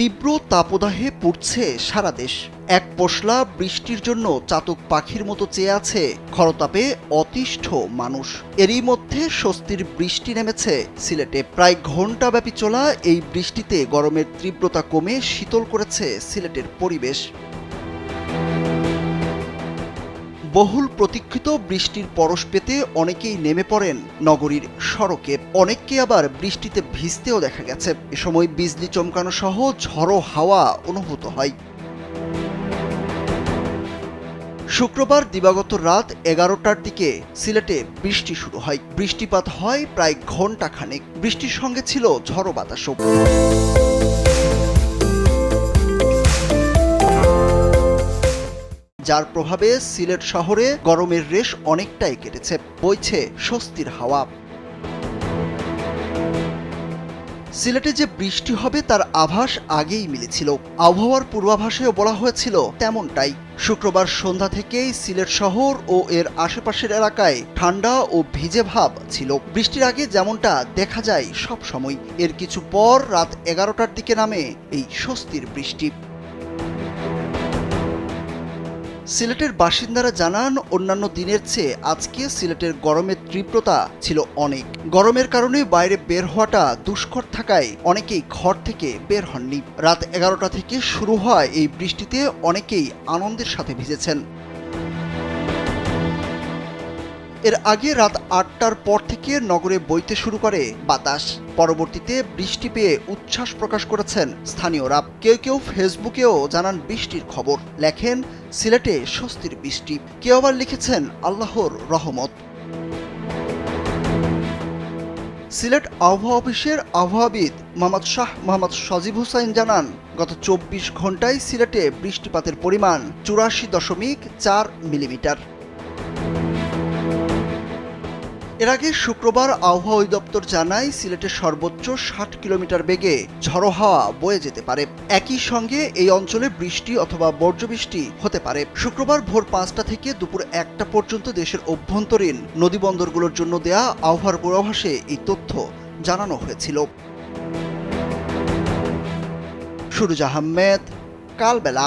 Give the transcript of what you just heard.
তীব্র তাপদাহে পড়ছে সারা দেশ। এক পশলা বৃষ্টির জন্য চাতক পাখির মতো চেয়ে আছে খরতাপে অতিষ্ঠ মানুষ। এরই মধ্যে স্বস্তির বৃষ্টি নেমেছে সিলেটে। প্রায় ঘণ্টাব্যাপী চলা এই বৃষ্টিতে গরমের তীব্রতা কমে শীতল করেছে সিলেটের পরিবেশ। বহুল প্রতীক্ষিত বৃষ্টির পরশ পেতে অনেকেই নেমে পড়েন নগরীর সড়কে। অনেককে আবার বৃষ্টিতে ভিজতেও দেখা গেছে। এ সময় বিজলি চমকানো সহ ঝড়ো হাওয়া অনুভূত হয়। শুক্রবার দিবাগত রাত এগারোটার দিকে সিলেটে বৃষ্টি শুরু হয়। বৃষ্টিপাত হয় প্রায় ঘণ্টা খানেক বৃষ্টির সঙ্গে ছিল ঝড়ো বাতাসও। যার প্রভাবে সিলেট শহরে গরমের রেশ অনেকটাই কেটেছে, বইছে স্বস্তির হাওয়া। সিলেটে যে বৃষ্টি হবে তার আভাস আগেই মিলেছিল। আবহাওয়ার পূর্বাভাসেও বলা হয়েছিল তেমনটাই। শুক্রবার সন্ধ্যা থেকেই সিলেট শহর ও এর আশেপাশের এলাকায় ঠান্ডা ও ভিজে ভাব ছিল। বৃষ্টির আগে যেমনটা দেখা যায় সব সময় এর কিছু পর রাত এগারোটার দিকে নামে এই স্বস্তির বৃষ্টি। সিলেটের বাসিন্দারা জানান, অন্যান্য দিনের চেয়ে আজকে সিলেটের গরমের তীব্রতা ছিল অনেক। গরমের কারণে বাইরে বের হওয়াটা দুষ্কর থাকায় অনেকেই ঘর থেকে বের হননি। রাত এগারোটা থেকে শুরু হয় এই বৃষ্টিতে অনেকেই আনন্দের সাথে ভিজেছেন। এর আগে রাত আটটার পর থেকে নগরে বইতে শুরু করে বাতাস। পরবর্তীতে বৃষ্টি পেয়ে উচ্ছ্বাস প্রকাশ করেছেন স্থানীয়রা। কেউ কেউ ফেসবুকেও জানান বৃষ্টির খবর। লেখেন, সিলেটে স্বস্তির বৃষ্টি। কেউ আবার লিখেছেন, আল্লাহর রহমত। সিলেট আবহাওয়া অফিসের আবহাওয়াবিদ মোহাম্মদ শাহ মোহাম্মদ সজিব হুসাইন জানান, গত চব্বিশ ঘন্টায় সিলেটে বৃষ্টিপাতের পরিমাণ চুরাশি দশমিক চার মিলিমিটার। এর আগে শুক্রবার আবহাওয়া অধিদপ্তর জানায় সিলেটের সর্বোচ্চ ষাট কিলোমিটার বেগে ঝড়ো হাওয়া বয়ে যেতে পারে। একই সঙ্গে এই অঞ্চলে বৃষ্টি অথবা বর্জ্যবৃষ্টি হতে পারে। শুক্রবার ভোর পাঁচটা থেকে দুপুর একটা পর্যন্ত দেশের অভ্যন্তরীণ নদীবন্দরগুলোর জন্য দেয়া আবহাওয়ার পূর্বাভাসে এই তথ্য জানানো হয়েছিল। সুরুজ আহমেদ, কালবেলা।